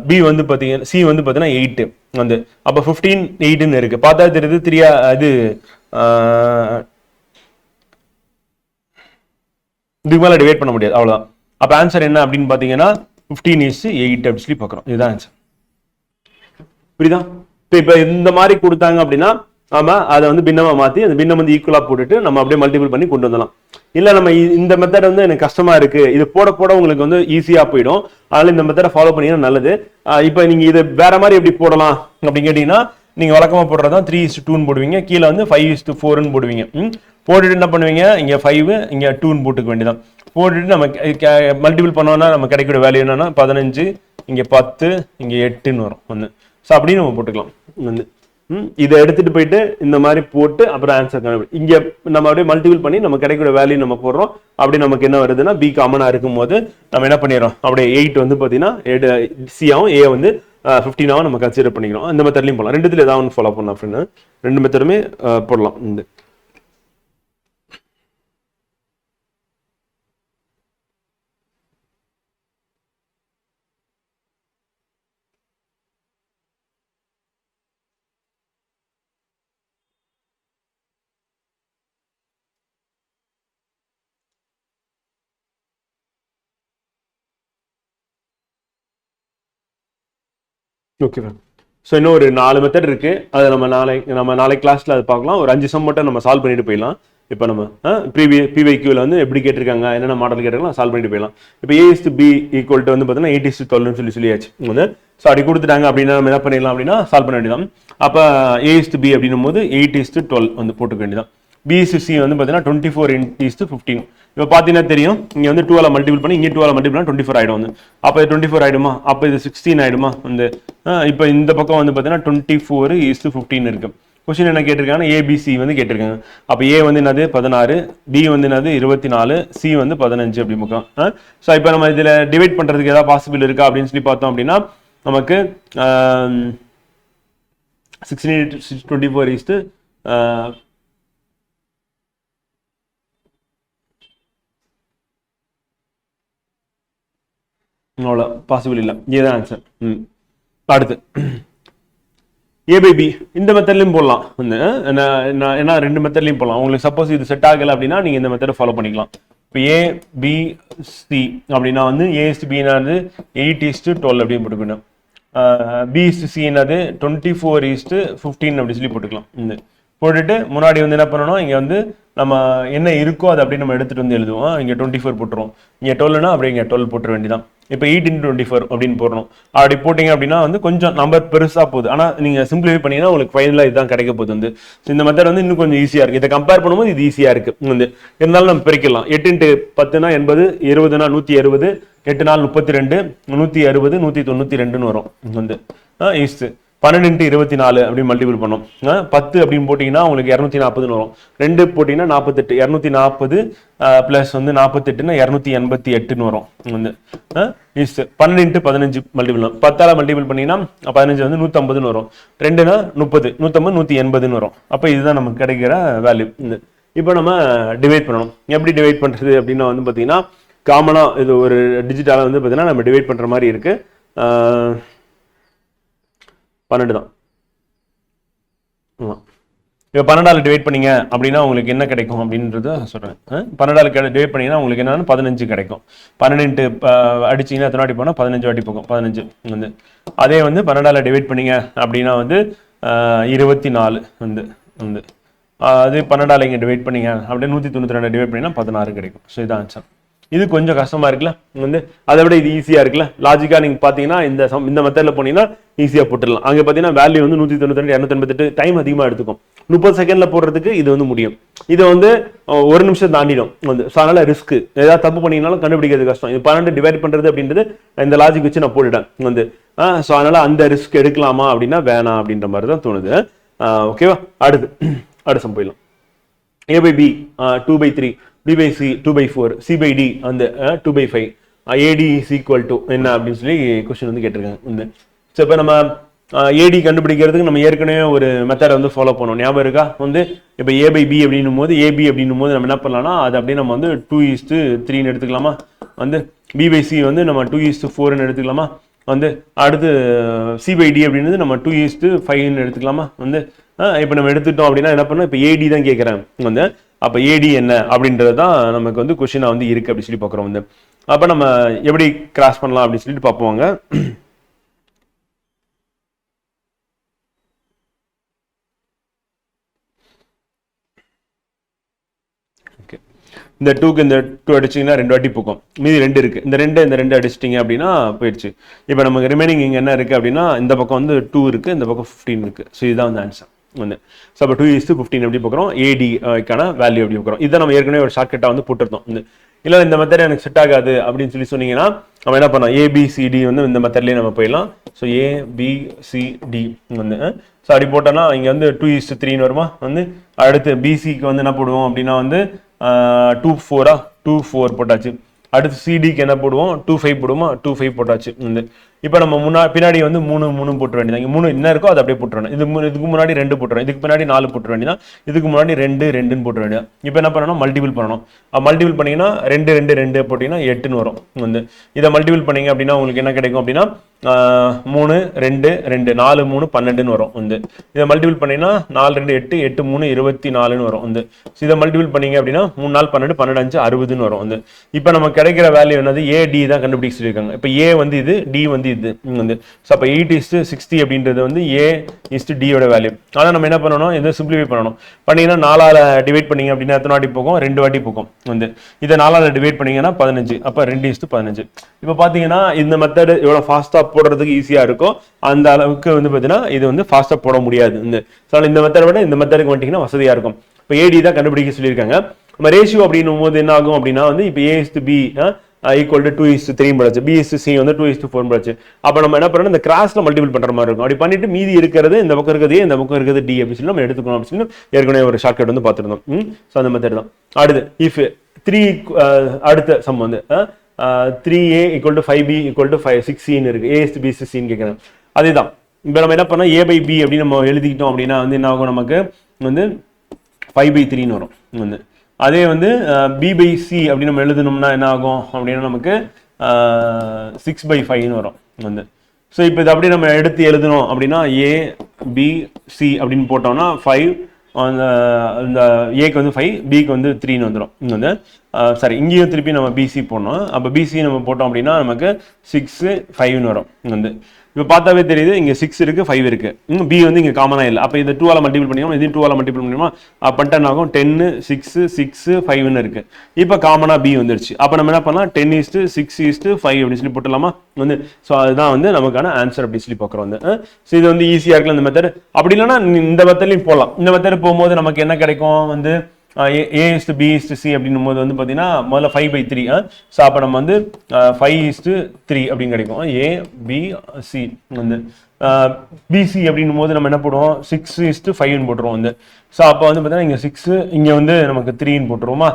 பி வந்து பார்த்தீங்கன்னா சி வந்து பார்த்தீங்கன்னா எயிட்டு வந்து. அப்போ ஃபிஃப்டீன் எயிட்டுன்னு இருக்குது பார்த்தா தெரியுது த்ரீயா இது இதுக்கு மேலே டிவைட் பண்ண முடியாது அவ்வளோதான் அப்போ ஆன்சர் என்ன அப்படின்னு பார்த்தீங்கன்னா ஃபிஃப்டீன் இஸ் எயிட் அப்படின்னு சொல்லி பார்க்குறோம் இதுதான் ஆன்சர் புரியுதா? இப்போ இப்போ இந்த மாதிரி கொடுத்தாங்க அப்படின்னா நாம அதை வந்து பின்னமாக மாற்றி அந்த பின்னம் வந்து ஈக்குவலாக போட்டுட்டு நம்ம அப்படியே மல்டிபிள் பண்ணி கொண்டு வந்துடலாம். இல்லை நம்ம இந்த மெத்தட் வந்து எனக்கு கஷ்டமா இருக்கு. இது போட போட உங்களுக்கு வந்து ஈஸியாக போயிடும். அதனால் இந்த மெத்தடை ஃபாலோ பண்ணிங்கன்னா நல்லது. இப்போ நீங்கள் இது வேற மாதிரி எப்படி போடலாம் அப்படின்னு கேட்டிங்கன்னா நீங்கள் வழக்கமாக போடுறது போடுறதா த்ரீ இஸ்ட் டூன்னு போடுவீங்க. கீழே வந்து ஃபைவ் இஸ்ட்டு ஃபோர்னு போடுவீங்க. போட்டுட்டு என்ன பண்ணுவீங்க? இங்கே ஃபைவ் இங்கே டூன்னு போட்டுக்க வேண்டியதான் போட்டுட்டு நம்ம மல்டிபிள் பண்ணோம்னா நம்ம கிடைக்கிற வேல்யூ என்னன்னா பதினஞ்சு இங்கே பத்து இங்கே எட்டுன்னு வரும். வந்து. ஸோ அப்படின்னு நம்ம போட்டுக்கலாம். வந்து. இதை எடுத்துட்டு போயிட்டு இந்த மாதிரி போட்டு அப்புறம் ஆன்சர் கண்டுபிடி இங்கே நம்ம அப்படியே மல்டிபிள் பண்ணி நம்ம கிடைக்கிற வேல்யூ நம்ம போடுறோம். அப்படி நமக்கு என்ன வருதுன்னா பி காமனா இருக்கும்போது நம்ம என்ன பண்ணிடுறோம்? அப்படியே எயிட் வந்து பார்த்தீங்கன்னா சியாவும் ஏ வந்து ஃபிஃப்டீனாக நம்ம கன்சிடர் பண்ணிக்கிறோம். இந்த மெத்தட்லையும் போகலாம் ரெண்டுத்துல ஏதாவது ஒன்று ஃபாலோ பண்ணலாம் ஃப்ரெண்டு ரெண்டு மெத்தடுமே போடலாம். இந்த ஓகே மேம் ஸோ இன்னும் ஒரு நாலு மெத்தட் இருக்கு. அதை நம்ம நாளை நம்ம நாளை கிளாஸ்ல அது பார்க்கலாம். ஒரு அஞ்சு சம் மட்டும் நம்ம சால்வ் பண்ணிட்டு போயிடலாம். இப்போ நம்ம ப்ரீவி பிவைக்யூவில் வந்து எப்படி கேட்டிருக்காங்க என்னென்ன மாடல் கேட்டிருக்காங்க சால்வ் பண்ணிட்டு போயிடலாம். இப்போ A is to B equal to வந்து பார்த்தீங்கன்னா எயிட் இஸ் டுவெல்னு சொல்லி சொல்லியாச்சு. வந்து ஸோ அப்படி கொடுத்துட்டாங்க அப்படின்னா நம்ம என்ன பண்ணிடலாம் அப்படின்னா சால்வ் பண்ண வேண்டியதான் அப்போ ஏஎஸ் டு பி அப்படின்னும் போது எயிட்டிஸ்டு டுவெல் வந்து போட்டுக்க வேண்டியதான் பிஎஸ்சி வந்து பார்த்தீங்கன்னா டுவெண்ட்டி ஃபோர் இன்டிஸ் ஃபிஃப்டின் இப்போ பார்த்தீங்கன்னா தெரியும் இங்கே வந்து டூவில் மல்டிபிள் பண்ணி இங்கே டூவில் மல்டிபிள் பண்ணி டுவெண்ட்டி ஃபோர் ஆகிடும் வந்து. அப்போ இது டுவெண்ட்டி ஃபோர் ஆகிடுமா அப்போ இது சிக்ஸ்டீன் ஆகிடுமா வந்து இப்போ இந்த பக்கம் வந்து பார்த்தீங்கன்னா டுவெண்ட்டி ஃபோர் இஸ் ஃபிஃப்டின் இருக்கு. கொஸ்டின் என்ன கேட்டிருக்காங்கன்னா ஏபிசி வந்து கேட்டிருக்காங்க. அப்போ ஏ வந்து என்னது? பதினாறு. பி வந்து என்னது? இருபத்தி நாலு. சி வந்து பதினஞ்சு அப்படி பக்கம். ஸோ இப்போ நம்ம இதில் டிவைட் பண்ணுறதுக்கு ஏதாவது பாசிபிள் இருக்கா அப்படின்னு சொல்லி பார்த்தோம் அப்படின்னா நமக்கு sixteen twenty four is to அவ்வளோ பாசிபிள் இல்லை. இதுதான் ஆன்சர் ம். அடுத்து. ஏ இந்த மெத்தட்லையும் போடலாம். வந்து ஏன்னா ரெண்டு மெத்தட்லையும் போடலாம். உங்களுக்கு சப்போஸ் இது செட் ஆகலை அப்படின்னா நீங்கள் இந்த மெத்தடை ஃபாலோ பண்ணிக்கலாம். இப்போ ஏ பி சி அப்படின்னா வந்து ஏஎஸ்டி பின்னாது எயிட் ஈஸ்ட்டு டுவெல் அப்படின்னு போட்டுக்கணும். பி சி என்னது? Twenty four is to fifteen அப்படின்னு சொல்லி போட்டுக்கலாம். இந்த போட்டுட்டு முன்னாடி வந்து என்ன பண்ணணும்? இங்கே வந்து நம்ம என்ன இருக்கோ அதை அப்படியே நம்ம எடுத்துகிட்டு வந்து எழுதுவோம். இங்கே டுவெண்ட்டி ஃபோர் போட்டுருவோம் இங்கே டுவெல்னா அப்படியே இங்கே டுவெல் போட்டுற வேண்டியதான் இப்போ எயிட்டின் டுவெண்ட்டி ஃபோர் அப்படின்னு போடணும். அப்படி போட்டிங்க அப்படின்னா வந்து கொஞ்சம் நம்பர் பெருசாக போகுது. ஆனால் நீங்கள் சிம்பிளிஃபை பண்ணீங்கன்னா உங்களுக்கு ஃபைனலாக இதுதான் கிடைக்க போகுது வந்து. ஸோ இந்த மெத்தட் வந்து இன்னும் கொஞ்சம் ஈஸியாக இருக்குது இதை கம்பேர் பண்ணும்போது இது ஈஸியாக இருக்குது வந்து இருந்தாலும் நம்ம பிரிக்கலாம். எட்டு பத்துனா எண்பது இருபதுனா நூற்றி அறுபது எட்டு நாள் முப்பத்தி ரெண்டு நூற்றி அறுபது நூற்றி தொண்ணூற்றி ரெண்டுன்னு வரும். வந்து ஈஸ்ட்டு பன்னெண்டு இருபத்தி நாலு அப்படின்னு மல்டிபிள் பண்ணோம். பத்து அப்படின்னு போட்டிங்கன்னா உங்களுக்கு இரநூத்தி நாற்பதுன்னு வரும். ரெண்டு போட்டிங்கன்னா நாற்பத்தெட்டு இரநூத்தி நாற்பது ப்ளஸ் வந்து நாற்பத்தெட்டுனா இரநூத்தி எண்பத்தி எட்டுன்னு வரும். வந்து இஸ் பன்னெண்டு பதினஞ்சு மல்டிபிள் பத்தால மல்டிபிள் பண்ணிங்கன்னா பதினஞ்சு வந்து நூற்றம்பதுன்னு வரும். ரெண்டுனா முப்பது நூற்றம்பது நூற்றி எண்பதுன்னு வரும். அப்போ இதுதான் நமக்கு கிடைக்கிற வேல்யூ இந்த இப்போ நம்ம டிவைட் பண்ணணும். எப்படி டிவைட் பண்ணுறது அப்படின்னா வந்து பார்த்தீங்கன்னா காமனாக இது ஒரு டிஜிட்டலாக வந்து பார்த்தீங்கன்னா நம்ம டிவைட் பண்ணுற மாதிரி இருக்குது பன்னெண்டு தான் ஆமாம் இப்போ பன்னெண்டால் டிவைட் பண்ணீங்க அப்படின்னா உங்களுக்கு என்ன கிடைக்கும் அப்படின்றத சொல்கிறேன் பன்னெண்டால் டிவைட் பண்ணிங்கன்னா உங்களுக்கு என்னென்னு பதினஞ்சு கிடைக்கும். பன்னெண்டு அடிச்சீங்கன்னா எத்தனை வாட்டி போனால் பதினஞ்சு வாட்டி போகும். பதினஞ்சு வந்து. அதே வந்து பன்னெண்டால் டிவைட் பண்ணீங்க அப்படின்னா வந்து இருபத்தி நாலு வந்து வந்து. அது பன்னெண்டால் இங்கே டிவைட் பண்ணிங்க அப்படியே நூற்றி தொண்ணூற்றி ரெண்டு டிவைட் பண்ணிங்கன்னா பதினாறு கிடைக்கும். ஸோ இதான் ஆன்சர் இது கொஞ்சம் கஷ்டமா இருக்குல்ல? வந்து அதை விட இது ஈஸியா இருக்குல்ல? லாஜிக்கா நீங்க பாத்தீங்கன்னா இந்த இந்த மெத்தட்ல போனீங்கன்னா ஈஸியா போட்டுடலாம். அங்க பாத்தீங்கன்னா வேல்யூ வந்து நூத்தி தொண்ணூத்தி ரெண்டு இரநூத்தி டைம் அதிகமா எடுத்துக்கும். முப்பது செகண்ட்ல போடுறதுக்கு இது வந்து முடியும். இதை வந்து ஒரு நிமிஷம் தாண்டிடும். வந்து ஸோ அதனால ரிஸ்க் ஏதாவது தப்பு பண்ணீங்கனாலும் கண்டுபிடிக்கிறது கஷ்டம். இது பன்னெண்டு டிவைட் பண்றது அப்படின்றது இந்த லாஜிக் வச்சு நான் போட்டுட்டேன். வந்து ஸோ அதனால அந்த ரிஸ்க் எடுக்கலாமா அப்படின்னா வேணாம் அப்படின்ற மாதிரி தான் தோணுது. ஓகேவா அடுத்து அடுத்த போயிடலாம். A by B two by three 3 b by c 2 by 4 by by அந்த two by five AD is equal to என்ன அப்படின்னு சொல்லி கொஸ்டின் வந்து கேட்டிருக்காங்க. இந்த ஸோ இப்போ நம்ம ஏடி கண்டுபிடிக்கிறதுக்கு நம்ம ஏற்கனவே ஒரு மெத்தடை வந்து ஃபாலோ பண்ணோம். ஞாபகம் இருக்கா? வந்து இப்போ ஏ பை பி அப்படின்னும் போது ஏபி அப்படின்னும் போது நம்ம என்ன பண்ணலாம்னா அது அப்படியே நம்ம வந்து டூ ஈஸ்ட்டு த்ரீன்னு எடுத்துக்கலாமா? வந்து பி பை சி வந்து நம்ம டூ ஈஸ்ட்டு ஃபோர்னு எடுத்துக்கலாமா? வந்து அடுத்து சி பை டி அப்படின்றது நம்ம டூ ஈஸ்ட்டு ஃபைவ்னு எடுத்துக்கலாமா? வந்து இப்போ நம்ம எடுத்துட்டோம் அப்படின்னா என்ன பண்ணோம் இப்போ ஏடி தான் கேட்குறேன் வந்து அப்போ ஏடி என்ன அப்படின்றது தான் நமக்கு வந்து கொஷினாக வந்து இருக்குது அப்படி சொல்லி பார்க்குறோம் வந்து. அப்போ நம்ம எப்படி கிராஸ் பண்ணலாம் அப்படின்னு சொல்லிட்டு பார்ப்போங்க ஓகே இந்த டூக்கு இந்த டூ அடிச்சிங்கன்னா ரெண்டு வாட்டி போக்கும். மீதி ரெண்டு இருக்கு. இந்த ரெண்டு இந்த ரெண்டு அடிச்சிட்டிங்க அப்படின்னா போயிடுச்சு. இப்போ நமக்கு ரிமைனிங் இங்கே என்ன இருக்குது அப்படின்னா இந்த பக்கம் வந்து டூ இருக்குது இந்த பக்கம் ஃபிஃப்டீன் இருக்குது ஸோ இதுதான் வந்து ஆன்சர் வந்து. ஸோ அப்போ டூ இஸ்ட்டு ஃபிஃப்டீன் எப்படி பார்க்குறோம்? ஏடிக்கான uh, வேல்யூ எப்படி பார்க்குறோம்? இதை நம்ம ஏற்கனவே ஒரு ஷார்ட்கட்டாக வந்து போட்டிருந்தோம். வந்து இல்லை இந்த மெத்தட் எனக்கு செட் ஆகாது அப்படின்னு சொல்லி சொன்னீங்கன்னா நம்ம என்ன பண்ணலாம்? ஏபிசிடி வந்து இந்த மெத்தட்லேயே நம்ம போயிடலாம். ஸோ ஏபிசிடி வந்து uh, ஸோ அப்படி போட்டோம்னா இங்கே வந்து டூ இஸ்ட்டு த்ரீன்னு வருமா? வந்து அடுத்து பிசிக்கு வந்து என்ன போடுவோம் அப்படின்னா வந்து டூ ஃபோரா டூ ஃபோர் போட்டாச்சு. அடுத்து சிடிக்கு என்ன போடுவோம்? டூ ஃபைவ் போடுவோமா டூ ஃபைவ் போட்டாச்சு. வந்து இப்போ நம்ம முன்னா பின்னாடி வந்து மூணு மூணு போட்டு வேண்டியது மூணு என்ன இருக்கோ அதை அப்படியே போட்டுறணும். இது இதுக்கு முன்னாடி ரெண்டு போட்டுறோம் இதுக்கு பின்னாடி நாலு போட்டு வேண்டியதான் இதுக்கு முன்னாடி ரெண்டு ரெண்டுன்னு போட்டு வேண்டியது இப்போ என்ன பண்ணணும்? மல்டிபிள் பண்ணணும். மல்டிபிள் பண்ணிங்கன்னா ரெண்டு ரெண்டு ரெண்டு போட்டிங்கன்னா எட்டுன்னு வரும். வந்து இதை மல்டிபிள் பண்ணீங்க அப்படின்னா உங்களுக்கு என்ன கிடைக்கும் அப்படின்னா மூணு ரெண்டு ரெண்டு நாலு மூணு பன்னெண்டுன்னு வரும். வந்து இதை மல்டிபிள் பண்ணிங்கன்னா நாலு ரெண்டு எட்டு எட்டு மூணு இருபத்தி நாலுன்னு வரும். வந்து இதை மல்டிபிள் பண்ணீங்க அப்படின்னா மூணு நாள் பன்னெண்டு பன்னெண்டு அஞ்சு அறுபதுன்னு வரும். வந்து இப்போ நம்ம கிடைக்கிற வேல்யூ என்னது? ஏ டி தான் கண்டுபிடிச்சிருக்காங்க இப்போ ஏ வந்து இது டி வந்து இது வந்து. ஸோ அப்போ எயிட் இஸ்ட்டு சிக்ஸ்டி அப்படின்றது வந்து ஏ இஸ்ட்டு டியோட வேல்யூ ஆனால் நம்ம என்ன பண்ணணும்? இதை சிம்பிளிஃபை பண்ணணும். பண்ணிங்கன்னா நாலால் டிவைட் பண்ணீங்க அப்படின்னா எத்தனை வாட்டி போகும்? ரெண்டு வாட்டி போகும் வந்து. இதை நாலால் டிவைட் பண்ணிங்கன்னா பதினஞ்சு. அப்போ ரெண்டு இஸ்ட்டு பதினஞ்சு. இப்போ பார்த்தீங்கன்னா இந்த மெத்தடு எவ்வளோ ஃபாஸ்ட்டாக போடுறதுக்கு ஈஸியாக இருக்கும் அந்த அளவுக்கு வந்து பார்த்தீங்கன்னா இது வந்து ஃபாஸ்ட்டாக போட முடியாது இந்த ஸோ இந்த மெத்தடை விட இந்த மெத்தடுக்கு வந்துட்டிங்கன்னா வசதியாக இருக்கும். இப்போ ஏடி தான் கண்டுபிடிக்க சொல்லியிருக்காங்க. நம்ம ரேஷியோ அப்படின்னும் போது என்ன ஆகும் அப்படின்னா வந்து இப்போ A is to B equal to two is to three படிச்சு பி சி வந்து டூ இஸ்டு ஃபோர் படிச்சு அப்போ நம்ம என்ன பண்ணணும்? இந்த கிராஸில் மல்டிபிள் பண்ணுற மாதிரி இருக்கும். அப்படி பண்ணிட்டு மீதி இருக்கிறது இந்த பக்கம் இருக்கிறது இந்த பக்கம் இருக்கிறது டி அப்படின்னு சொல்லி நம்ம எடுத்துக்கணும் அப்படின்னு ஏற்கனவே ஒரு ஷார்ட்கட் வந்து பார்த்துருந்தோம். ஸோ அந்த மாதிரி தான். அடுத்து இஃப் த்ரீ அடுத்த சம் வந்து three A equal to five B equal to five six சின்னு இருக்கு. ஏஎஸ் இஸ்டு பி சின்னு கேட்குறேன். அதேதான். இப்போ நம்ம என்ன பண்ணோம் ஏ பை பி அப்படின்னு நம்ம எழுதிக்கிட்டோம் அப்படின்னா வந்து என்ன ஆகும்? நமக்கு வந்து ஃபைவ் பை த்ரீன்னு வரும். வந்து. அதே வந்து பி பை சி அப்படின்னு நம்ம எழுதணும்னா என்ன ஆகும்? அப்படின்னா நமக்கு சிக்ஸ் பை ஃபைவ்னு வரும் வந்து. ஸோ இப்போ இது அப்படி நம்ம எடுத்து எழுதணும் அப்படின்னா ஏ பி சி அப்படின்னு போட்டோம்னா ஃபைவ் அந்த இந்த ஏக்கு வந்து ஃபைவ் பிக்கு வந்து த்ரீன்னு வந்துடும் இங்கே வந்து சாரி இங்கேயும் திருப்பி நம்ம பிசி போடணும். அப்போ பிசி நம்ம போட்டோம் அப்படின்னா நமக்கு சிக்ஸு ஃபைவ்னு வரும். இங்கே வந்து. இப்போ பார்த்தாவே தெரியுது இங்கே சிக்ஸ் இருக்குது ஃபைவ் இருக்குது இன்னும் பி வந்து இங்கே காமனாக இல்லை. அப்போ இந்த டூவால் மல்டிபிள் பண்ணிக்கணும் இதையும் டூவால் மல்டிபிள் பண்ணிக்கணுமா அப்போ ஆகும்? டென்னு சிக்ஸு சிக்ஸு ஃபைவ்னு இருக்குது இப்போ காமனாக பி வந்துருச்சு. அப்போ நம்ம என்ன பண்ணலாம்? Ten is to six is to five அப்படின்னு சொல்லி போட்டுலாமா வந்து ஸோ அதுதான் வந்து நமக்கான ஆன்சர் அப்படி சொல்லி பார்க்குறோம் வந்து. ஸோ இது வந்து ஈஸியாக இருக்கலாம் இந்த மெத்தட் அப்படி இல்லைன்னா இந்த மெத்தட்லையும் போகலாம் இந்த மெத்தட் போகும்போது நமக்கு என்ன கிடைக்கும் வந்து? A is to B is to C அப்படின்னும் போது வந்து பார்த்தீங்கன்னா முதல்ல ஃபைவ் பை த்ரீ ஸோ அப்போ நம்ம வந்து ஃபைவ் இஸ்டு த்ரீ அப்படின்னு கிடைக்கும். ஏ பி சி வந்து. பிசி அப்படின்னும் போது நம்ம என்ன போடுவோம் சிக்ஸ் இஸ்டு ஃபைவ்னு போட்டுருவோம் வந்து. ஸோ அப்போ வந்து பார்த்தீங்கன்னா இங்கே சிக்ஸு இங்கே வந்து நமக்கு த்ரீன்னு போட்டுருவோமா?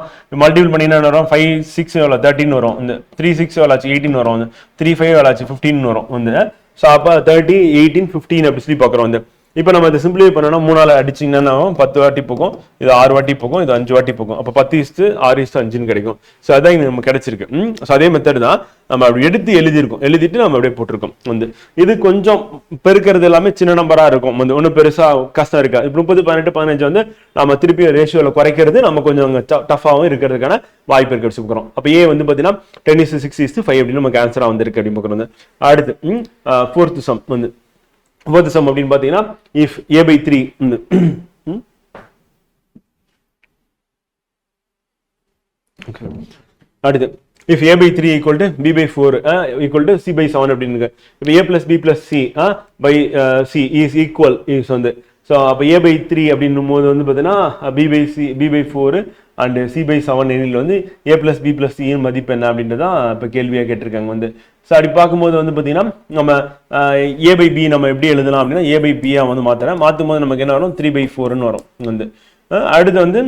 மல்டிபிள் பண்ணி என்ன வரும்? ஃபைவ் சிக்ஸ் எவ்வளோ? தேர்ட்டின் வரும் இந்த த்ரீ சிக்ஸ் எவ்வளோ ஆச்சு? எயிட்டின் வரும் வந்து. த்ரீ ஃபைவ் எவ்வளோ ஆச்சு? ஃபிஃப்டின் வரும் வந்து. ஸோ அப்போ தேர்ட்டி எயிட்டீன் ஃபிஃப்டீன் அப்படி சொல்லி பார்க்குறோம் வந்து. இப்போ நம்ம இதை சிம்பிளிஃபை பண்ணோம்னா மூணால் அடிச்சிங்கன்னா பத்து வாட்டி போகும் இது ஆறு வாட்டி போகும் இது அஞ்சு வாட்டி போகும். அப்போ பத்து இஸ்ட்டு ஆறு இஸ்ட்டு அஞ்சுன்னு கிடைக்கும். ஸோ அதான் இங்கே நமக்கு கிடைச்சிருக்கு. ஸோ அதே மெத்தட் தான் நம்ம அப்படி எடுத்து எழுதியிருக்கோம். எழுதிட்டு நம்ம அப்படியே போட்டிருக்கோம். வந்து இது கொஞ்சம் பெருக்கிறது எல்லாமே சின்ன நம்பராக இருக்கும். வந்து ஒன்றும் பெருசாக கஷ்டம் இருக்கா இப்போ முப்பது பதினெட்டு பதினஞ்சு வந்து நம்ம திருப்பி ரேஷியோவில் குறைக்கிறது நம்ம கொஞ்சம் டஃபாகவும் இருக்கிறதுக்கான வாய்ப்பு இருக்கு. அப்படி அப்போ ஏ வந்து பார்த்தீங்கன்னா ten is to six is to five அப்படின்னு நமக்கு ஆன்சராக வந்திருக்கு அப்படின்னு பார்க்குறோம். வந்து. அடுத்து ஃபோர்த்து சம் வந்து உபதிசம் சம் அப்படின்னு பார்த்தீங்கன்னா இஃப் ஏ பை த்ரீ அடுத்து if A by three equal to B by four equal to C by seven அப்படின்னு இப்போ A plus B plus C by C is equal is வந்து so அப்போ A by three அப்படின்னும் போது வந்து பார்த்தீங்கன்னா B by C B by four and C by seven எனில் வந்து ஏ ப்ளஸ் பி ப்ளஸ் சியின் மதிப்பு என்ன அப்படின்றது தான் இப்போ கேள்வியாக கேட்டிருக்காங்க வந்து. ஸோ அப்படி பார்க்கும்போது வந்து பார்த்தீங்கன்னா நம்ம ஏ பை பி நம்ம எப்படி எழுதலாம் அப்படின்னா ஏ பை பியாக வந்து மாற்றுறேன் மாற்றும் போது நமக்கு என்ன வரும்? த்ரீ பை ஃபோர்னு வரும் வந்து. அடுத்து வந்து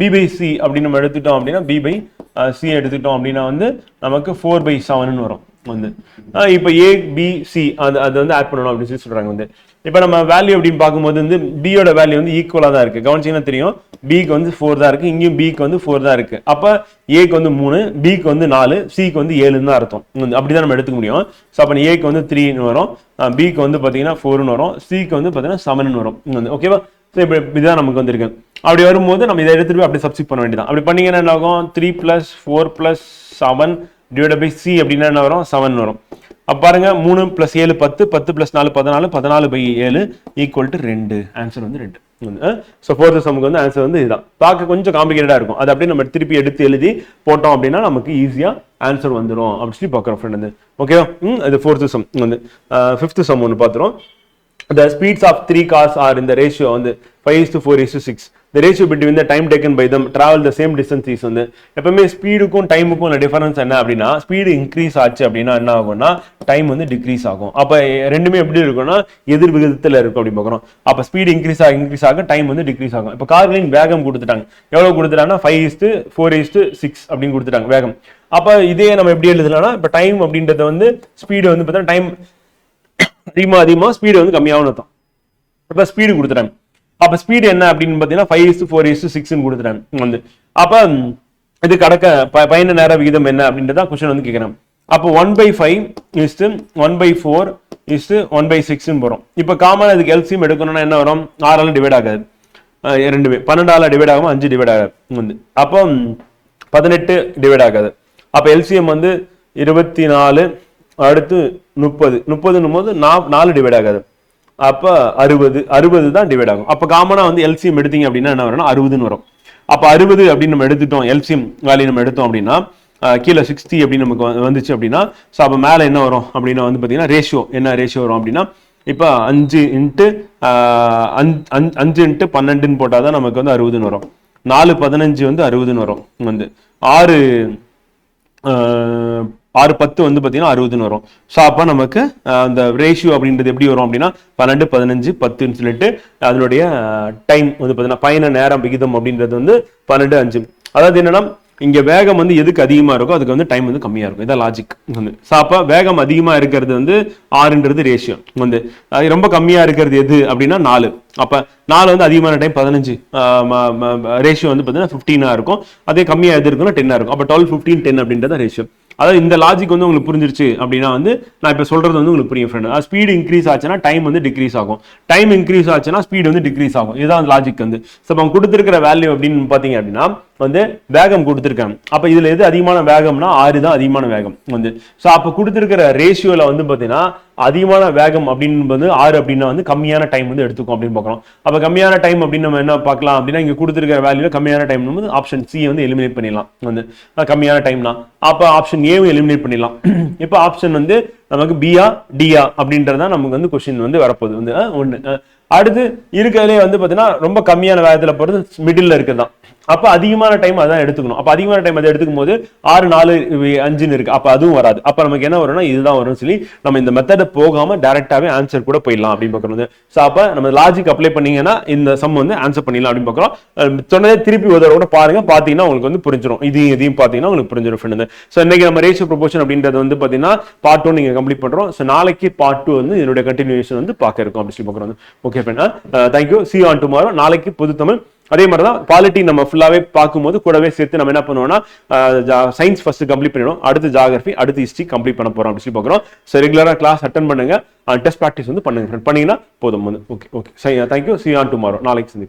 பி பை சி அப்படின்னு நம்ம எடுத்துட்டோம் அப்படின்னா பி பை சி எடுத்துட்டோம் அப்படின்னா வந்து நமக்கு ஃபோர் பை செவன் வரும் வந்து. இப்போ ஏ பி சி அது அது வந்து ஆட் பண்ணணும் அப்படின்னு சொல்லி சொல்கிறாங்க வந்து. இப்போ நம்ம வேல்யூ அப்படின்னு பார்க்கும்போது வந்து பியோட வேல்யூ வந்து ஈக்குவலாக தான் இருக்குது கவனிச்சிங்கன்னா தெரியும்? பிக்கு வந்து ஃபோர் தான் இருக்குது இங்கேயும் பிக்கு வந்து ஃபோர் தான் இருக்குது அப்போ ஏக்கு வந்து மூணு பிக்கு வந்து நாலு சிக்கு வந்து ஏழுன்னு தான் அர்த்தம். வந்து அப்படிதான் நம்ம எடுத்துக்க முடியும். ஸோ அப்போ ஏக்கு வந்து த்ரீன்னு வரும். பிக்கு வந்து பார்த்தீங்கன்னா ஃபோர்னு வரும். சிக்கு வந்து பார்த்தீங்கன்னா செவன் வரும். வந்து ஓகேவா ஸோ இப்போ இதுதான் நமக்கு வந்திருக்கு. அப்படி வரும்போது நம்ம இதை எடுத்துட்டு போய் அப்படியே சப்ஸ்டிட் பண்ண வேண்டியதான் அப்படி பண்ணீங்கன்னா என்ன ஆகும்? Three plus four plus seven divide by C அப்படின்னா என்ன வரும்? செவன் வரும். அப்போ பாருங்க மூணு ப்ளஸ் ஏழு பத்து பத்து ப்ளஸ் நாலு பதினாலு பதினாலு பை ஏழு ஈக்குவல் டு ரெண்டு. ஆன்சர் வந்து ரெண்டு. ஸோ ஃபோர்த் சம்முக்கு வந்து ஆன்சர் வந்து இதுதான். பார்க்க கொஞ்சம் காம்ப்ளிகேட்டடாக இருக்கும். அது அப்படியே நம்ம திருப்பி எடுத்து எழுதி போட்டோம் அப்படின்னா நமக்கு ஈஸியாக ஆன்சர் வந்துடும் அப்படின்னு சொல்லி பார்க்குறோம் ஃப்ரெண்ட் வந்து. ஓகேவா ம் அது ஃபோர்த்து சம் வந்து. ஃபிஃப்த் சம் ஒன்று பார்த்துரும் the speeds of three cars are இந்த ரேஷியோ வந்து 5 is four 4 is to 6 the ratio between the time taken by them travel the same distance வந்து எப்பவுமே ஸ்பீடுக்கும் டைமுக்கும் உள்ள டிஃபரன்ஸ் என்ன அப்படின்னா ஸ்பீடு இன்க்ரீஸ் ஆச்சு அப்படின்னா என்ன ஆகும்னா டைம் வந்து டிக்ரீஸ் ஆகும். அப்போ ரெண்டுமே எப்படி இருக்கும்னா எதிர் விகிதத்தில் இருக்கும் அப்படி பார்க்குறோம். அப்போ ஸ்பீடு இன்க்ரீஸ் ஆக இன்க்ரீஸ் ஆக டைம் வந்து டிக்ரீஸ் ஆகும். இப்போ கார்களின் வேகம் கொடுத்துட்டாங்க. எவ்வளோ கொடுத்துட்டாங்கன்னா five is to four is to six அப்படின்னு கொடுத்துட்டாங்க வேகம். அப்போ இதே நம்ம எப்படி எழுதலாம்னா இப்போ டைம் அப்படின்றத வந்து ஸ்பீடு வந்து பார்த்தீங்கன்னா டைம் [coughs] அதிகமாக அதிகமாக ஸ்பீடு வந்து கம்மியாகும் அர்த்தம். இப்போ ஸ்பீடு கொடுத்துட்டாங்க. அப்போ ஸ்பீடு என்ன அப்படின்னு பார்த்தீங்கன்னா ஃபைவ் இஸ் ஃபோர் இஸ் சிக்ஸ்னு கொடுத்துட்டாங்க. வந்து. அப்போ இது கடக்க ப- பயண நேர விகிதம் என்ன அப்படின்றத கொஸ்டின் வந்து கேட்குறேன் அப்போ one by five is to one by four is to one by சிக்ஸ்னு போகிறோம் இப்போ காமன் இதுக்கு எல்சியம் எடுக்கணும்னா என்ன வரும்? ஆறால் டிவைட் ஆகாது. ரெண்டு ரெண்டுமே பன்னெண்டால டிவைட் ஆகும் அஞ்சு டிவைட் ஆகாது. வந்து. அப்போ பதினெட்டு டிவைட் ஆகாது. அப்போ எல்சிஎம் வந்து இருபத்தி நாலு அடுத்து முப்பது. முப்பதுன்னும் போது நா- நாலு டிவைட் ஆகாது. அப்போ அறுபது அறுபது தான் டிவைட் ஆகும். அப்போ காமனாக வந்து எல்சிஎம் எடுத்தீங்க அப்படின்னா என்ன வரும்னா அறுபதுன்னு வரும். அப்போ அறுபது அப்படின்னு நம்ம எடுத்துட்டோம் எல்சிஎம் வேல்யூ நம்ம எடுத்தோம் அப்படின்னா கீழே சிக்ஸ்டி அப்படின்னு நமக்கு வந்துச்சு அப்படின்னா ஸோ அப்போ மேலே என்ன வரும் அப்படின்னா வந்து பார்த்தீங்கன்னா ரேஷியோ என்ன ரேஷியோ வரும் அப்படின்னா இப்போ அஞ்சு இன்ட்டு அஞ்சு அஞ்சு இன்ட்டு பன்னெண்டுன்னு போட்டால் தான் நமக்கு வந்து அறுபதுன்னு வரும். நாலு பதினஞ்சு வந்து அறுபதுன்னு வரும் வந்து. ஆறு ஆறு பத்து வந்து பார்த்தீங்கன்னா அறுபதுன்னு வரும். ஸோ அப்போ நமக்கு அந்த ரேஷியோ அப்படின்றது எப்படி வரும் அப்படின்னா பன்னெண்டு பதினஞ்சு பத்துன்னு சொல்லிட்டு அதனுடைய டைம் வந்து பார்த்தீங்கன்னா பயண நேரம் விகிதம் அப்படின்றது வந்து பன்னெண்டு அஞ்சு. அதாவது என்னன்னா இங்கே வேகம் வந்து எதுக்கு அதிகமாக இருக்கோ அதுக்கு வந்து டைம் வந்து கம்மியாக இருக்கும். இதான் லாஜிக் வந்து. ஸோ அப்போ வேகம் அதிகமாக இருக்கிறது வந்து ஆறுன்றது ரேஷியோ வந்து. அது ரொம்ப கம்மியாக இருக்கிறது எது அப்படின்னா நாலு. அப்போ நாலு வந்து அதிகமான டைம் பதினஞ்சு ரேஷியோ வந்து பார்த்தீங்கன்னா ஃபிஃப்டீனாக இருக்கும். அதே கம்மியாக எது இருக்குன்னா டென்னாக இருக்கும். அப்போ டுவெல் ஃபிஃப்டீன் டென் அப்படின்றத ரேஷியோ அதாவது இந்த லாஜிக் வந்து உங்களுக்கு புரிஞ்சிருச்சு அப்படின்னா வந்து நான் இப்போ சொல்றது வந்து உங்களுக்கு புரியும் ஃப்ரெண்ட் ஸ்பீடு இன்க்ரீஸ் ஆச்சுன்னா டைம் வந்து டிக்ரீஸ் ஆகும். டைம் இன்க்ரீஸ் ஆச்சுன்னா ஸ்பீடு வந்து டிக்ரீஸ் ஆகும். இதுதான் லாஜிக் வந்து. ஸோ அவங்க கொடுத்துருக்கிற வேல்யூ அப்படின்னு பார்த்தீங்க அப்படின்னா வந்து வேகம் கொடுத்துருக்காங்க. அப்போ இதில் எது அதிகமான வேகம்னா ஆறு தான் அதிகமான வேகம் வந்து. ஸோ அப்போ கொடுத்துருக்கிற ரேஷியோவில் வந்து பார்த்தீங்கன்னா அதிகமான வேகம் அப்படின்னு வந்து ஆறு அப்படின்னா வந்து கம்மியான டைம் வந்து எடுத்துக்கும் அப்படின்னு பார்க்குறோம் அப்போ கம்மியான டைம் அப்படின்னு நம்ம என்ன பார்க்கலாம் அப்படின்னா இங்கே கொடுத்துருக்க வேல்யூல கம்மியான டைம் வந்து ஆப்ஷன் சி வந்து எலிமினேட் பண்ணிடலாம். வந்து கம்மியான டைம்னா அப்போ ஆப்ஷன் ஏவும் எலிமினேட் பண்ணிடலாம். [clears throat] இப்போ ஆப்ஷன் வந்து நமக்கு பிஆ டிஆ அப்படின்றதான் நமக்கு வந்து கொஸ்டின் வந்து வரப்போகுது. வந்து ஒன்று அடுத்து இருக்கிறதுலே வந்து பார்த்தீங்கன்னா ரொம்ப கம்மியான வேகத்தில் போகிறது மிடில் இருக்குது தான் அப்போ அதிகமான டைம் அதான் எடுத்துக்கணும். அப்போ அதிகமான டைம் அதை எடுத்துக்கும் போது ஆறு நாலு அஞ்சுன்னு இருக்கு. அப்போ அதுவும் வராது. அப்போ நமக்கு என்ன வரும்னா இதுதான் வரும்னு சொல்லி நம்ம இந்த மெத்தடை போகாம டேரெக்டாகவே ஆன்சர் கூட போயிடலாம் அப்படின்னு பார்க்குறது ஸோ அப்போ நம்ம லாஜிக் அப்ளை பண்ணீங்கன்னா இந்த சம் வந்து ஆன்சர் பண்ணிடலாம் அப்படின்னு பார்க்குறோம். சொன்னதே திருப்பி ஒரு கூட பாருங்க. பார்த்தீங்கன்னா உங்களுக்கு வந்து புரிஞ்சிடும் இதையும் இதையும் பார்த்தீங்கன்னா உங்களுக்கு புரிஞ்சிடும் ஃப்ரெண்டு ஸோ இன்னைக்கு நம்ம ரேஷியோ ப்ரொபோஷன் அப்படின்றது வந்து பார்த்தீங்கன்னா பார்ட் ஒன் நீங்கள் கம்ப்ளீட் பண்ணுறோம் ஸோ நாளைக்கு பார்ட் டூ வந்து இதனுடைய கண்டினியூஷன் வந்து பார்க்க இருக்கும் அப்படின்னு சொல்லி பார்க்குறோம். Okay friend thank you see on tomorrow நாளைக்கு புது தமிழ் அதே மாதிரி தான் பாலிட்டி நம்ம ஃபுல்லாகவே பார்க்கும்போது கூடவே சேர்த்து நம்ம என்ன பண்ணுவோம்னா சயின்ஸ் ஃபர்ஸ்ட் கம்ப்ளீட் பண்ணிடும் அடுத்து ஜாகிரபி அடுத்து ஹிஸ்ட்ரி கம்ப்ளீட் பண்ண போகிறோம் அப்படின்னு சொல்லி பார்க்குறோம். ஸோ ரெகுலராக கிளாஸ் அட்டன் பண்ணுங்க. டெஸ்ட் ப்ராக்டிஸ் வந்து பண்ணுங்க ஃப்ரெண்ட் பண்ணிங்கன்னா போதும். வந்து okay okay thank you see on tomorrow நாளைக்கு சந்திப்போம்.